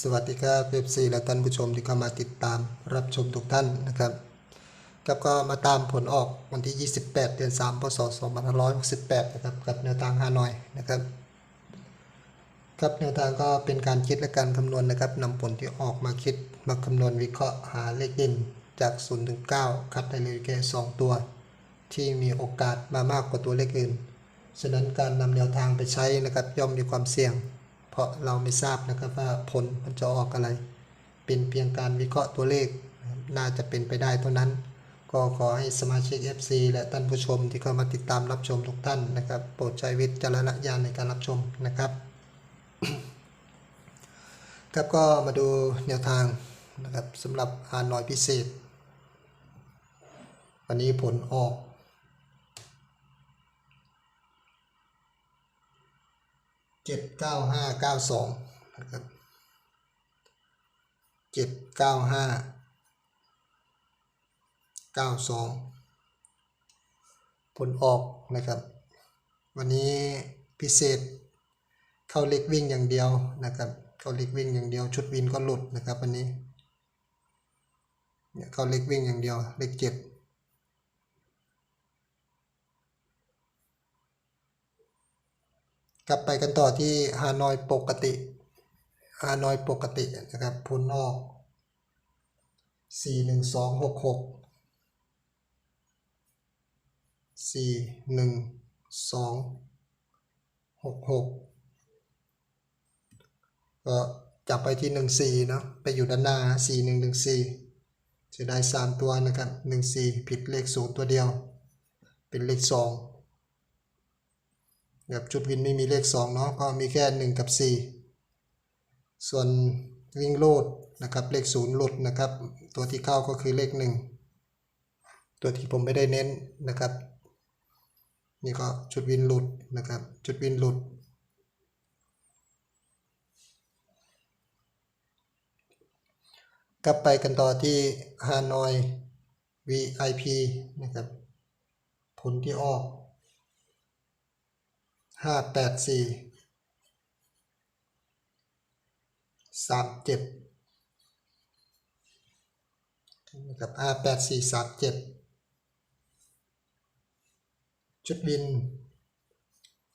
สวัสดีครับเอฟซีและท่านผู้ชมที่เข้ามาติดตามรับชมทุกท่านนะครับครับก็มาตามผลออกวันที่ 28 เดือน 3 พศ 2568 นะครับกับแนวทางฮานอยนะครับครับแนวทางก็เป็นการคิดและการคำนวณนะครับนำผลที่ออกมาคิดมาคำนวณวิเคราะห์หาเลขเด่นจาก 0 ถึง 9 คัดได้เลยแค่2ตัว ที่มีโอกาสมามากกว่าตัวเลขอื่น ฉะนั้นการนำแนวทางไปใช้นะครับย่อมมีความเสี่ยง เพราะเราไม่ทราบนะครับว่าผลมันจะออกอะไร เป็นเพียงการวิเคราะห์ตัวเลข น่าจะเป็นไปได้เท่านั้น ก็ขอให้สมาชิก FC และท่านผู้ชมที่เข้ามาติดตามรับชมทุกท่านนะครับ โปรดใช้วิจารณญาณในการรับชมนะครับ ครับก็มาดูแนวทางนะครับสำหรับฮานอยพิเศษ วันนี้ผลออก เจ็ดเก้าห้าเก้าสองนะครับเจ็ดเก้าห้าเก้าสองผลออกนะครับ วันนี้พิเศษเข้าเล็กวิ่งอย่างเดียวนะครับ เข้าเล็กวิ่งอย่างเดียว ชุดวินก็หลุดนะครับวันนี้เนี่ยเข้าเล็กวิ่งอย่างเดียว เลขเจ็ด กลับไปกันต่อที่ฮานอยปกติฮานอยปกตินะครับผลออก 4 1 2 6 6 4 1 2 6 6ก็จับไปที่ 1 4 เนาะไปอยู่ด้านหน้า 4 1 1 4จะได้ 3 ตัวนะครับ 1 4 ผิดเลขศูนย์ตัวเดียว เป็นเลข 2 แบบจุดวินไม่มีเลข2เนาะก็มีแค่ 1 กับ 4 ส่วนวิ่งโลดนะครับเลข0หลุดนะครับ ตัวที่เข้าก็คือเลข 1 ตัวที่ผมไม่ได้เน้นนะครับ นี่ก็จุดวินหลุดนะครับจุดวินหลุด กลับไปกันต่อที่ฮานอย VIP นะครับ ผลที่ออก ห้าแปดสี่สามเจ็ดนะครับห้าแปดสี่สามเจ็ดชุดวิน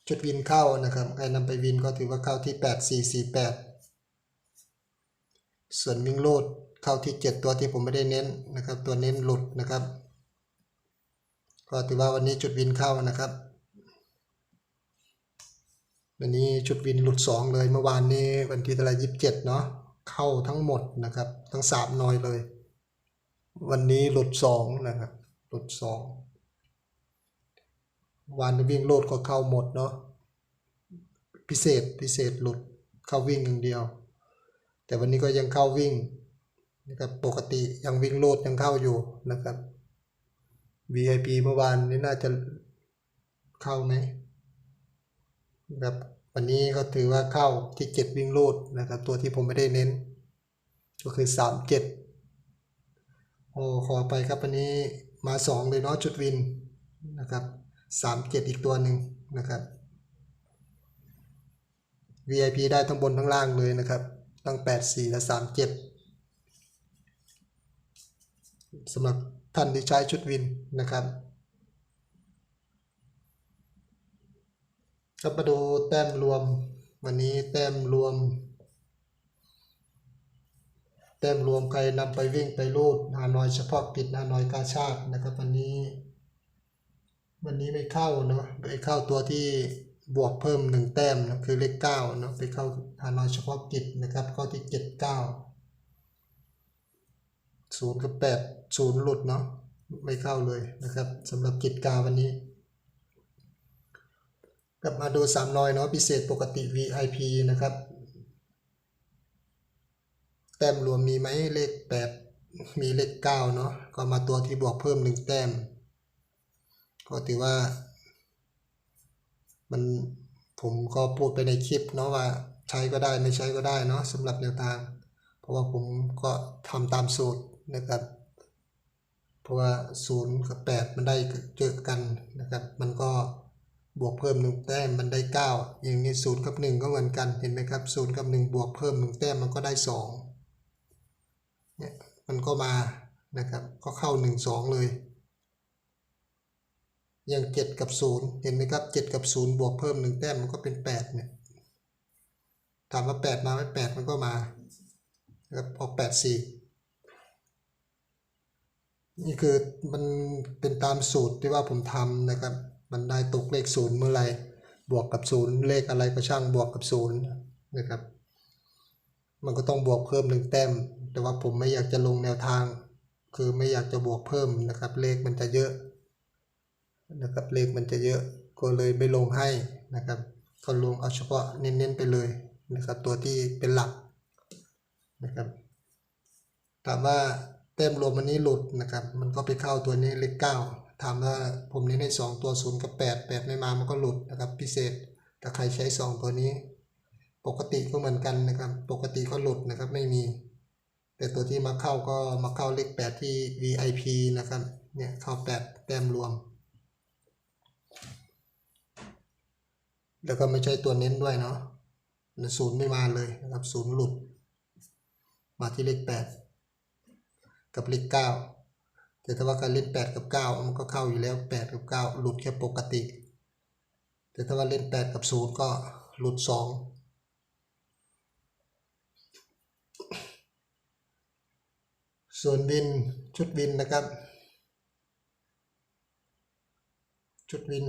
ชุดวินเข้านะครับใครนำไปวินก็ถือว่าเข้าที่แปดสี่สี่แปดส่วนวิ่งโลดเข้าที่เจ็ดตัวที่ผมไม่ได้เน้นนะครับ ตัวเน้นหลุดนะครับ ก็ถือว่าวันนี้จุดวินเข้านะครับ วันนี้ชุดวินหลุดสองเลยเมื่อวานนี้วันที่เท่าไรยี่สิบเจ็ดเนาะเข้าทั้งหมดนะครับ ทั้งสามนอยเลย วันนี้หลุดสองนะครับ หลุดสองวันวิ่งโลดก็เข้าหมดเนาะพิเศษพิเศษหลุดเข้าวิ่งอย่างเดียว แต่วันนี้ก็ยังเข้าวิ่งนะครับปกติยังวิ่งโลดยังเข้าอยู่นะครับ VIP เมื่อวานนี้น่าจะเข้าไหม แบบวันนี้ก็ถือว่าเข้าที่เจ็ดวิ่งโลดนะครับ ตัวที่ผมไม่ได้เน้น ก็คือสามเจ็ดโอ้ขอไปครับวันนี้มาสองเลยเนาะจุดวินนะครับสามเจ็ดอีกตัวหนึ่งนะครับ VIP ได้ทั้งบนทั้งล่างเลยนะครับ ตั้งแปดสี่และสามเจ็ดสำหรับท่านที่ใช้ชุดวินนะครับ ก็มาดูแต้มรวม วันนี้แต้มรวม แต้มรวมใครนำไปวิ่งไปรูดฮานอยเฉพาะกิจฮานอยกาชาตินะครับวันนี้ วันนี้ไม่เข้าเนาะไปเข้าตัวที่บวกเพิ่มหนึ่งแต้มนะคือเลขเก้าเนาะไปเข้าฮานอยเฉพาะกิจนะครับเข้าที่เจ็ดเก้าศูนย์กับแปดศูนย์หลุดเนาะไม่เข้าเลยนะครับสำหรับกิจกาวันนี้ กลับมาดูสามน้อยเนาะพิเศษปกติ VIP นะครับ แต้มรวมมีไหมเลขแปดมีเลขเก้าเนาะก็มาตัวที่บวกเพิ่มหนึ่งแต้ม ก็ถือว่า มันผมก็พูดไปในคลิปเนาะว่าใช้ก็ได้ไม่ใช้ก็ได้เนาะสำหรับแนวทาง เพราะว่าผมก็ทำตามสูตรนะครับเพราะว่าศูนย์กับแปดมันได้เจอกันนะครับ มันก็ บวกเพิ่มหนึ่งแต้มมันได้เก้าอย่างนี้ศูนย์กับหนึ่งก็เหมือนกันเห็นไหมครับศูนย์กับหนึ่งบวกเพิ่มหนึ่งแต้มมันก็ได้สองเนี่ยมันก็มานะครับก็เข้าหนึ่งสองเลยอย่างเจ็ดกับศูนย์เห็นไหมครับเจ็ดกับศูนย์บวกเพิ่มหนึ่งแต้มมันก็เป็นแปดเนี่ย ถามว่าแปดมาไหมแปดมันก็มานะครับออกแปดสี่นี่คือมันเป็นตามสูตรที่ว่าผมทำนะครับ มันได้ตกเลขศูนย์เมื่อไรบวกกับศูนย์เลขอะไรก็ช่างบวกกับศูนย์นะครับ มันก็ต้องบวกเพิ่มหนึ่งแต้ม แต่ว่าผมไม่อยากจะลงแนวทาง คือไม่อยากจะบวกเพิ่มนะครับ เลขมันจะเยอะนะครับเลขมันจะเยอะก็เลยไม่ลงให้นะครับก็ลงเอาเฉพาะเน้นๆไปเลยนะครับ ตัวที่เป็นหลักนะครับถามว่าแต้มรวมวันนี้หลุดนะครับ มันก็ไปเข้าตัวนี้เลขเก้า ถามว่าผมเน้นให้สองตัวศูนย์กับแปดแปดไม่มามันก็หลุดนะครับพิเศษถ้าใครใช้สองตัวนี้ ปกติก็เหมือนกันนะครับ ปกติก็หลุดนะครับไม่มี แต่ตัวที่มาเข้าก็มาเข้าเลขแปดที่ VIP นะครับเนี่ยเข้าแปดแต้มรวม แล้วก็ไม่ใช่ตัวเน้นด้วยเนาะศูนย์ไม่มาเลยนะครับศูนย์หลุด มาที่เลขแปดกับเลขเก้า แต่ถ้าว่าการเล่นแปดกับเก้ามันก็เข้าอยู่แล้วแปดกับเก้าหลุดแค่ปกติ แต่ถ้าว่าเล่นแปดกับศูนย์ก็หลุดสองส่วนวินชุดวินนะครับ ชุดวิน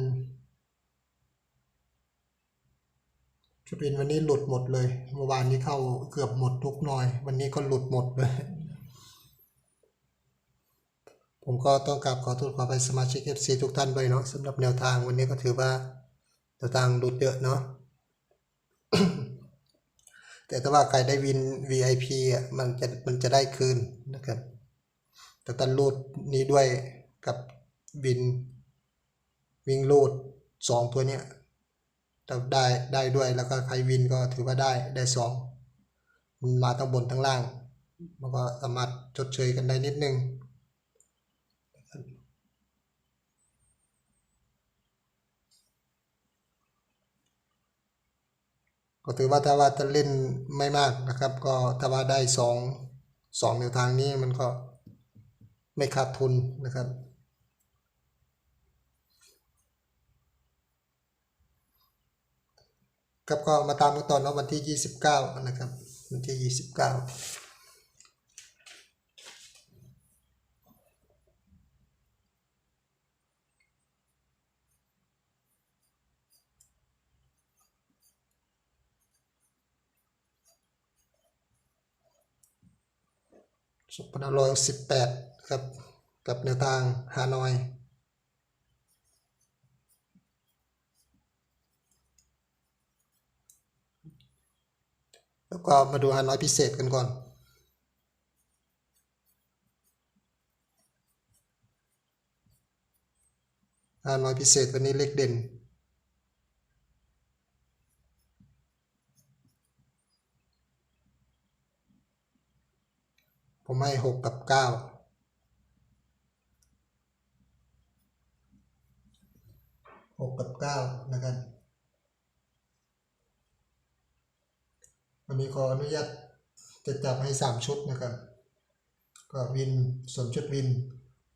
ชุดวินวันนี้หลุดหมดเลย เมื่อวานนี้เข้าเกือบหมดทุกหน่อย วันนี้ก็หลุดหมดเลย ผมก็ต้องกราบขอโทษขอไปสมาชิก FC ทุกท่านด้วยเนาะสำหรับแนวทางวันนี้ก็ถือว่าแนวทางหลุดเยอะเนาะแต่ถ้าว่าใครได้วิน VIP อะมันจะมันจะได้คืนนะครับ แต่ตันรูดนี้ด้วยกับวินวิ่งรูดสองตัวเนี้ยได้ได้ด้วยแล้วก็ใครวินก็ถือว่าได้ได้สองมันมาทั้งบนทั้งล่าง มันก็สามารถชดเชยกันได้นิดนึง ก็ถือว่าถ้าว่าจะเล่นไม่มากนะครับ ก็ถ้าว่าได้สองสองแนวทางนี้มันก็ไม่ขาดทุนนะครับ ครับก็มาตามกันต่อเนาะวันที่ 29 นะครับ วันที่ 29 2518ครับกับแนวทางฮานอยแล้วก็มาดูฮานอยพิเศษกันก่อน ฮานอยพิเศษวันนี้เลขเด่น ผมให้หกกับเก้าหกกับเก้านะครับวันนี้ขออนุญาตจะจับให้สามชุดนะครับ ก็วินส่วนชุดวิน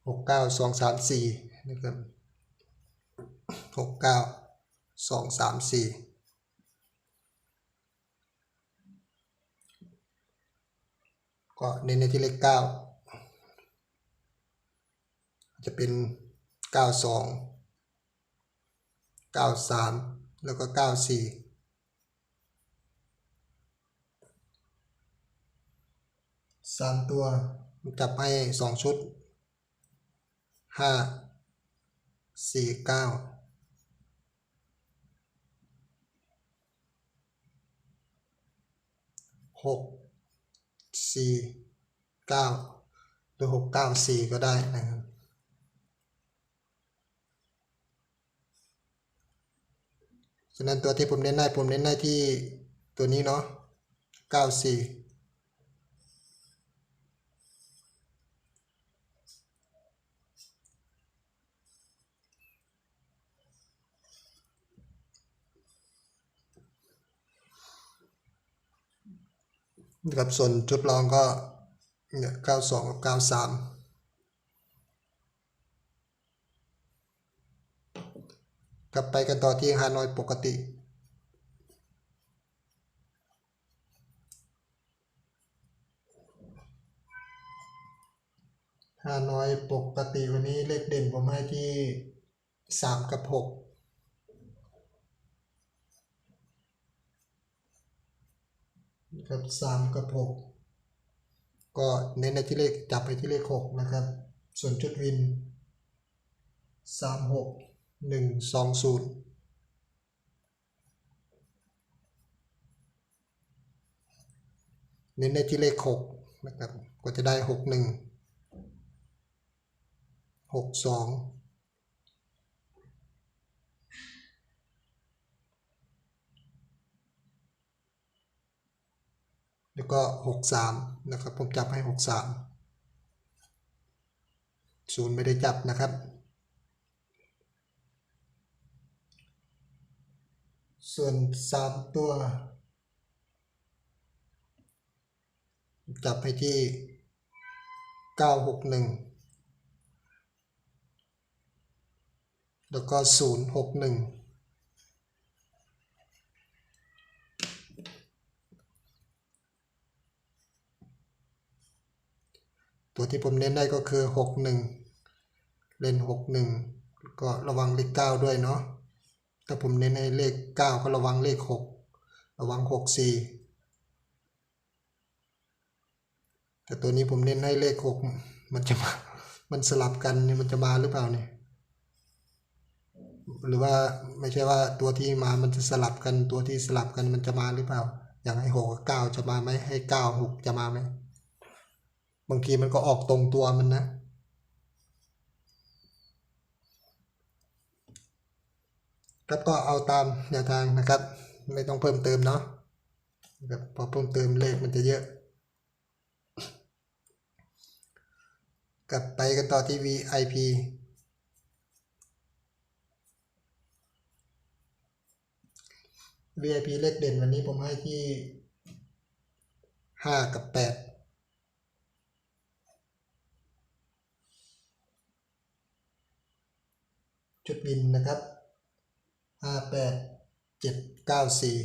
หกเก้าสองสามสี่นะครับหกเก้าสองสามสี่ ก็เน้นในที่เลขเก้าจะเป็นเก้าสองเก้าสามแล้วก็เก้าสี่สามตัวจับให้สองชุดห้าสี่เก้าหก สี่เก้9หรือ 6 9 4 ก็ได้นะครับ ฉะนั้นตัวที่ผมเน้นได้ผมเน้นได้ที่ตัวนี้เนาะเก้าสี่ นะครับส่วนทดลองก็เนี่ยเก้าสองเก้าสามกลับไปกันต่อที่ฮานอยปกติฮานอยปกติวันนี้เลขเด่นผมให้ที่ 3 กับ 6 ครับสามกับหกก็เน้นในที่เลขจับไปที่เลขหกนะครับ ส่วนจุดวินสามหกหนึ่งสองศูนย์เน้นในที่เลขหกนะครับ ก็จะได้หกหนึ่งหกสอง แล้วก็ 63 นะครับ ผมจับให้ 63 ศูนย์ไม่ได้จับนะครับ ส่วน 3 ตัว จับให้ที่ 961 แล้วก็ 061 ตัวที่ผมเน้นได้ก็คือหกหนึ่งเล่นหกหนึ่งก็ระวังเลขเก้าด้วยเนาะถ้าผมเน้นให้เลขเก้าก็ระวังเลขหกระวังหกสี่แต่ตัวนี้ผมเน้นให้เลขหกมันจะมา มันสลับกันมันจะมาหรือเปล่าเนี่ยหรือว่าไม่ใช่ว่าตัวที่มามันจะสลับกันตัวที่สลับกันมันจะมาหรือเปล่า อย่างให้หกกับเก้าจะมาไหมให้เก้าหกจะมาไหม บางทีมันก็ออกตรงตัวมันนะ ครับก็เอาตามแนวทางนะครับ ไม่ต้องเพิ่มเติมเนาะนะครับพอเพิ่มเติมเลขมันจะเยอะ กลับไปกันต่อที่ VIP VIP เลขเด่นวันนี้ผมให้ที่ห้ากับแปด จุดวินนะครับห้าแปดเจ็ดเก้าสี่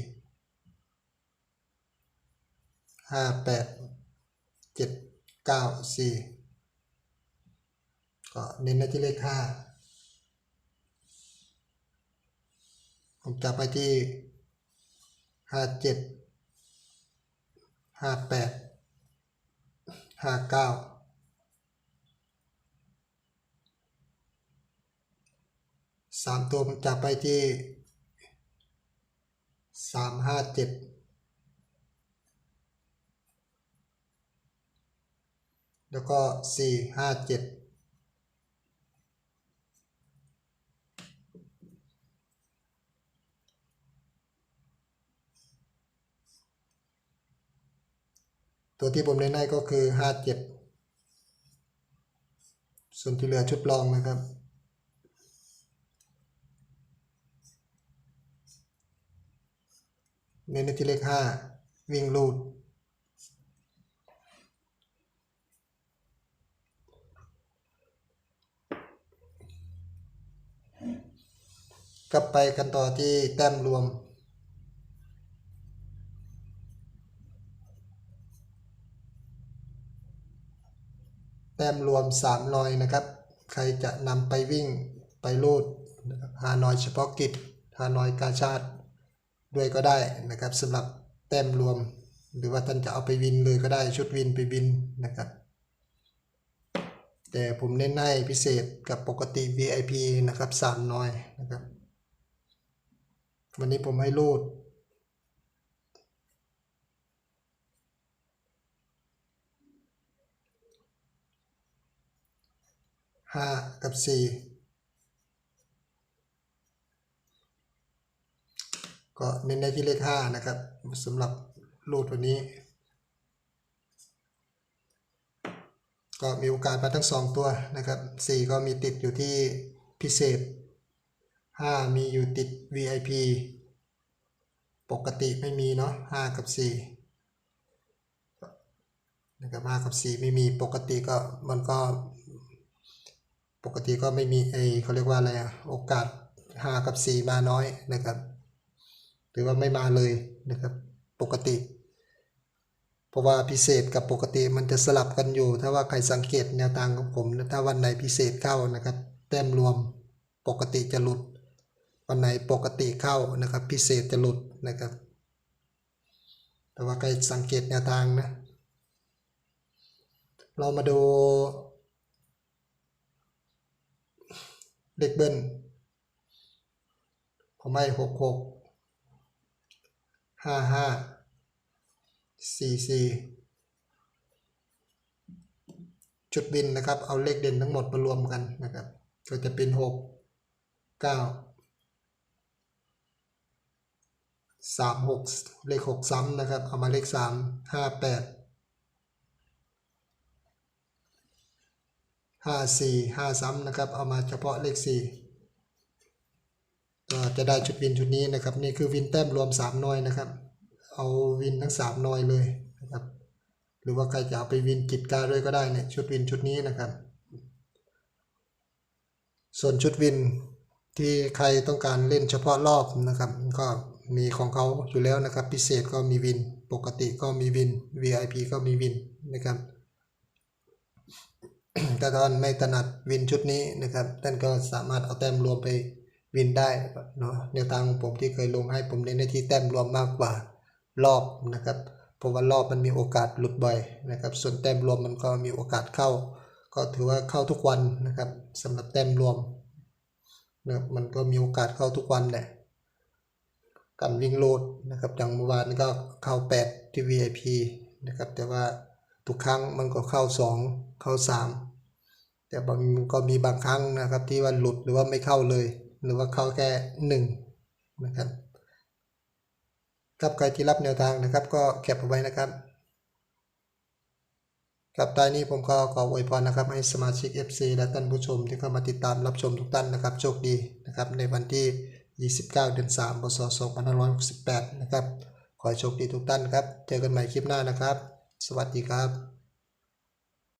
ห้าแปดเจ็ดเก้าสี่ก็เน้นที่เลขห้าผมจะไปที่ห้าเจ็ดห้าแปดห้าเก้า สามตัวผมจับไปที่สามห้าเจ็ดแล้วก็สี่ห้าเจ็ดตัวที่ผมเน้นให้ก็คือห้าเจ็ดส่วนที่เหลือชุดรองนะครับ เน้นในที่เลขห้าวิ่งลูด กลับไปกันต่อที่แต้มรวม แต้มรวม3รอยนะครับ ใครจะนำไปวิ่งไปลูดฮานอยเฉพาะกิจฮานอยกาชาติ ด้วยก็ได้นะครับสำหรับแต้มรวม หรือว่าท่านจะเอาไปวินเลยก็ได้ชุดวินไปวินนะครับ แต่ผมเน้นให้พิเศษกับปกติ VIP นะครับสามน้อยนะครับ วันนี้ผมให้รูดห้ากับสี่ ก็เน้นในที่เลขห้านะครับสำหรับรูดวันนี้ ก็มีโอกาสมาทั้งสองตัวนะครับสี่ก็มีติดอยู่ที่พิเศษห้ามีอยู่ติด VIP ปกติไม่มีเนาะห้ากับสี่นะครับ5กับ4ไม่มีปกติก็มันก็ปกติก็ไม่มีไอเขาเรียกว่าอะไรอะโอกาส5กับ4มาน้อยนะครับ หรือว่าไม่มาเลยนะครับปกติ เพราะว่าพิเศษกับปกติมันจะสลับกันอยู่ ถ้าว่าใครสังเกตแนวทางของผมนะถ้าวันไหนพิเศษเข้านะครับ แต้มรวมปกติจะหลุด วันไหนปกติเข้านะครับ พิเศษจะหลุดนะครับ แต่ว่าใครสังเกตแนวทางนะ เรามาดูเลขเบิ้ลผมให้หกหก ห้าห้าสี่สี่จุดบินนะครับ เอาเลขเด่นทั้งหมดมารวมกันนะครับ ก็จะเป็นหกเก้าสามหกเลขหกซ้ำนะครับ เอามาเลขสามห้าแปดห้าสี่ห้าซ้ำนะครับ เอามาเฉพาะเลขสี่ ก็จะได้ชุดวินชุดนี้นะครับ นี่คือวินแต้มรวมสามหน่วยนะครับ เอาวินทั้งสามหน่วยเลยนะครับ หรือว่าใครจะเอาไปวินกิจการด้วยก็ได้เนี่ยชุดวินชุดนี้นะครับ ส่วนชุดวินที่ใครต้องการเล่นเฉพาะรอบนะครับ ก็มีของเขาอยู่แล้วนะครับ พิเศษก็มีวิน ปกติก็มีวิน VIP ก็มีวินนะครับถ้าท่านไม่ถนัดวินชุดนี้นะครับท่านก็สามารถเอาแต้มรวมไป วินได้เนาะแนวทางของผมที่เคยลงให้ผมเน้นในที่แต้มรวมมากกว่ารอบนะครับเพราะว่ารอบมันมีโอกาสหลุดบ่อยนะครับ ส่วนแต้มรวมมันก็มีโอกาสเข้า ก็ถือว่าเข้าทุกวันนะครับสำหรับแต้มรวมนะครับมันก็มีโอกาสเข้าทุกวันแหละการวิ่งโลดนะครับอย่างเมื่อวานก็เข้า 8 ที่ VIP นะครับแต่ว่าทุกครั้งมันก็เข้า 2 เข้า 3 แต่บางก็มีบางครั้งนะครับที่ว่าหลุดหรือว่าไม่เข้าเลย หรือว่าเข้าแค่หนึ่งนะครับครับใครที่รับแนวทางนะครับ ก็แคปเอาไว้นะครับครับท้ายนี้ผมก็ขออวยพรนะครับ ให้สมาชิก FC และท่านผู้ชมที่เข้ามาติดตามรับชมทุกท่านนะครับ โชคดีนะครับ ในวันที่ 29 เดือน 3 พศ 2568 นะครับ ขอโชคดีทุกท่านครับ เจอกันใหม่คลิปหน้านะครับ สวัสดีครับ